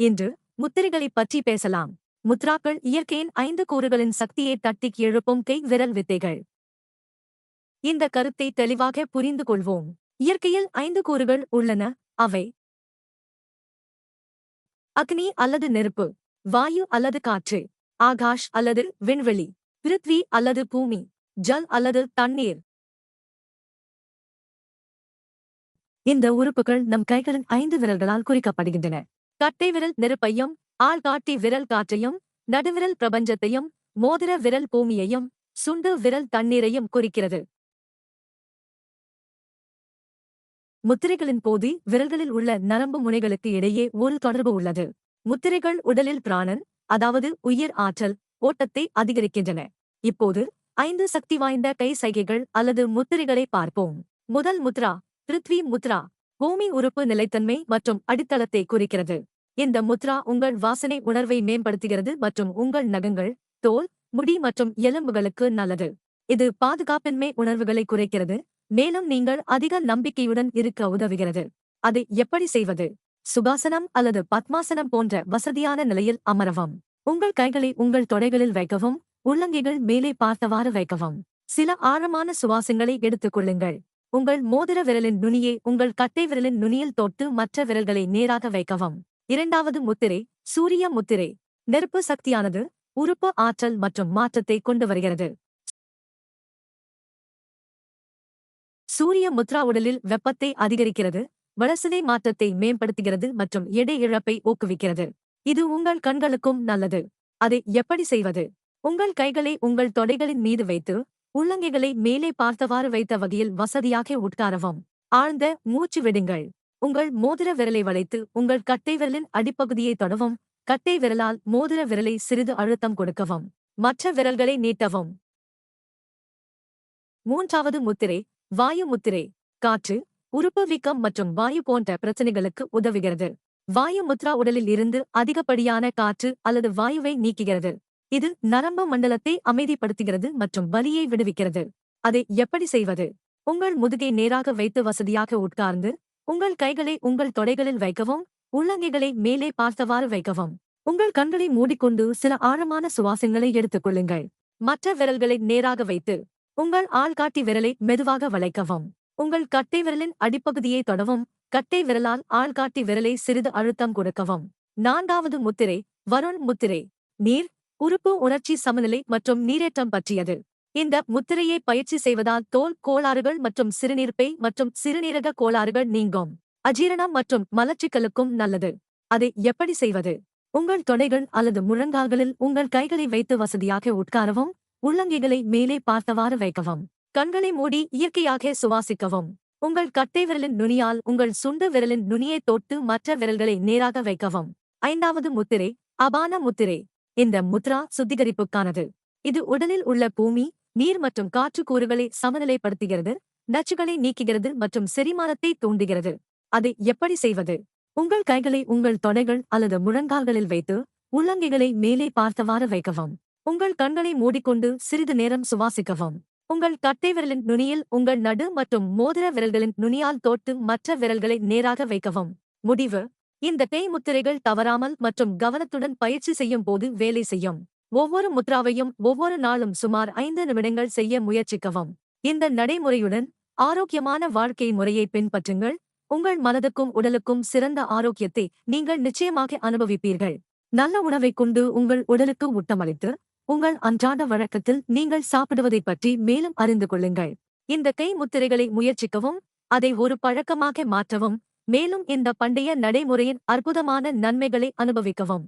இன்று முத்திரைகளைப் பற்றி பேசலாம். முத்ராக்கள் இயற்கையின் ஐந்து கூறுகளின் சக்தியை தட்டிக் எழுப்பும் கை விரல் வித்தைகள். இந்த கருத்தை தெளிவாக புரிந்து கொள்வோம். இயற்கையில் ஐந்து கூறுகள் உள்ளன. அவை அக்னி அல்லது நெருப்பு வாயு அல்லது காற்று ஆகாஷ் அல்லது விண்வெளி பிருத்வி அல்லது பூமி ஜல் அல்லது தண்ணீர். இந்த உறுப்புகள் நம் கைகளின் ஐந்து விரல்களால் குறிக்கப்படுகின்றன. கட்டை விரல் நெருப்பையும் ஆள்காட்டி விரல் காற்றையும் நடுவிரல் பிரபஞ்சத்தையும் மோதிர விரல் பூமியையும் சுண்டு விரல் தண்ணீரையும் குறிக்கிறது. முத்திரைகளின் போது விரல்களில் உள்ள நரம்பு முனைகளுக்கு இடையே ஒரு தொடர்பு உள்ளது. முத்திரைகள் உடலில் பிராணன் அதாவது உயிர் ஆற்றல் ஓட்டத்தை அதிகரிக்கின்றன. இப்போது ஐந்து சக்தி வாய்ந்த கை சைகைகள் அல்லது முத்திரைகளை பார்ப்போம். முதல் முத்ரா பிருத்வி முத்ரா. பூமி உறுப்பு நிலைத்தன்மை மற்றும் அடித்தளத்தை குறிக்கிறது. இந்த முத்ரா உங்கள் வாசனை உணர்வை மேம்படுத்துகிறது மற்றும் உங்கள் நகங்கள் தோல் முடி மற்றும் எலும்புகளுக்கு நல்லது. இது பாதுகாப்பின்மை உணர்வுகளை குறைக்கிறது மேலும் நீங்கள் அதிக நம்பிக்கையுடன் இருக்க உதவுகிறது. அதை எப்படி செய்வது? சுகாசனம் அல்லது பத்மாசனம் போன்ற வசதியான நிலையில் அமரவும். உங்கள் கைகளை உங்கள் தொடைகளில் வைக்கவும் உள்ளங்கைகள் மேலே பார்த்தவாறு வைக்கவும். சில ஆழமான சுவாசங்களை எடுத்துக் கொள்ளுங்கள். உங்கள் மோதிர விரலின் நுனியை உங்கள் கட்டை விரலின் நுனியில் தொட்டு மற்ற விரல்களை நேராக வைக்கவும். இரண்டாவது முத்திரை சூரிய முத்திரை. நெருப்பு சக்தியானது உறுப்பு ஆற்றல் மற்றும் மாற்றத்தை கொண்டு வருகிறது. சூரிய முத்ரா உடலில் வெப்பத்தை அதிகரிக்கிறது வளர்சிதை மாற்றத்தை மேம்படுத்துகிறது மற்றும் எடை இழப்பை ஊக்குவிக்கிறது. இது உங்கள் கண்களுக்கும் நல்லது. அதை எப்படி செய்வது? உங்கள் கைகளை உங்கள் தொடைகளின் மீது வைத்து உள்ளங்கைகளை மேலே பார்த்தவாறு வைத்த வகையில் வசதியாக உட்காரவும். ஆழ்ந்த மூச்சு விடுங்கள். உங்கள் மோதிர விரலை வளைத்து உங்கள் கட்டை விரலின் அடிப்பகுதியை தொடவும். கட்டை விரலால் மோதிர விரலை சிறிது அழுத்தம் கொடுக்கவும். மற்ற விரல்களை நீட்டவும். மூன்றாவது முத்திரை வாயு முத்திரை. காற்று உறுப்பு வீக்கம் மற்றும் வாயு போன்ற பிரச்சனைகளுக்கு உதவுகிறது. வாயு முத்ரா உடலில் இருந்து அதிகப்படியான காற்று அல்லது வாயுவை நீக்குகிறது. இது நரம்பு மண்டலத்தை அமைதிப்படுத்துகிறது மற்றும் வலியை விடுவிக்கிறது. அதை எப்படி செய்வது? உங்கள் முதுகை நேராக வைத்து வசதியாக உட்கார்ந்து உங்கள் கைகளை உங்கள் தொடைகளில் வைக்கவும் உள்ளங்கைகளை மேலே பார்த்தவாறு வைக்கவும். உங்கள் கண்களை மூடிக்கொண்டு சில ஆழமான சுவாசங்களை எடுத்துக் கொள்ளுங்கள். மற்ற விரல்களை நேராக வைத்து உங்கள் ஆள்காட்டி விரலை மெதுவாக வளைக்கவும். உங்கள் கட்டை விரலின் அடிப்பகுதியை தொடவும் கட்டை விரலால் ஆள்காட்டி விரலை சிறிது அழுத்தம் கொடுக்கவும். நான்காவது முத்திரை வருண் முத்திரை. நீர் உறுப்பு உணர்ச்சி சமநிலை மற்றும் நீரேற்றம் பற்றியது. இந்த முத்திரையை பயிற்சி செய்வதால் தோல் கோளாறுகள் மற்றும் சிறுநீர்ப்பை மற்றும் சிறுநீரக கோளாறுகள் நீங்கும். அஜீரணம் மற்றும் மலச்சிக்கலுக்கும் நல்லது. அதை எப்படி செய்வது? உங்கள் தொடைகள் அல்லது முழங்கால்களில் உங்கள் கைகளை வைத்து வசதியாக உட்காரவும் உள்ளங்கைகளை மேலே பார்த்தவாறு வைக்கவும். கண்களை மூடி இயற்கையாக சுவாசிக்கவும். உங்கள் கட்டை விரலின் நுனியால் உங்கள் சுண்டு விரலின் நுனியை தொட்டு மற்ற விரல்களை நேராக வைக்கவும். ஐந்தாவது முத்திரை அபான முத்திரை. இந்த முத்ரா சுத்திகரிப்புக்கானது. இது உடலில் உள்ள பூமி நீர் மற்றும் காற்று கூறுகளை சமநிலைப்படுத்துகிறது நச்சுகளை நீக்குகிறது மற்றும் செரிமானத்தை தூண்டுகிறது. அதை எப்படி செய்வது? உங்கள் கைகளை உங்கள் தொடைகள் அல்லது முழங்கால்களில் வைத்து உள்ளங்கைகளை மேலே பார்த்தவாறு வைக்கவும். உங்கள் கண்களை மூடிக்கொண்டு சிறிது நேரம் சுவாசிக்கவும். உங்கள் கட்டை விரலின் நுனியில் உங்கள் நடு மற்றும் மோதிர விரல்களின் நுனியால் தோட்டு மற்ற விரல்களை நேராக வைக்கவும். முடிவு. இந்த கை முத்திரைகள் தவறாமல் மற்றும் கவனத்துடன் பயிற்சி செய்யும் போது வேலை செய்யும். ஒவ்வொரு முத்ராவையும் ஒவ்வொரு நாளும் சுமார் ஐந்து நிமிடங்கள் செய்ய முயற்சிக்கவும். இந்த நடைமுறையுடன் ஆரோக்கியமான வாழ்க்கை முறையை பின்பற்றுங்கள். உங்கள் மனதுக்கும் உடலுக்கும் சிறந்த ஆரோக்கியத்தை நீங்கள் நிச்சயமாக அனுபவிப்பீர்கள். நல்ல உணவைக் கொண்டு உங்கள் உடலுக்கு ஊட்டமளித்து உங்கள் அன்றாட வழக்கத்தில் நீங்கள் சாப்பிடுவதைப் பற்றி மேலும் அறிந்து கொள்ளுங்கள். இந்த கை முத்திரைகளை முயற்சிக்கவும் அதை ஒரு பழக்கமாக மாற்றவும் மேலும் இந்த பண்டைய நடைமுறையின் அற்புதமான நன்மைகளை அனுபவிக்கவும்.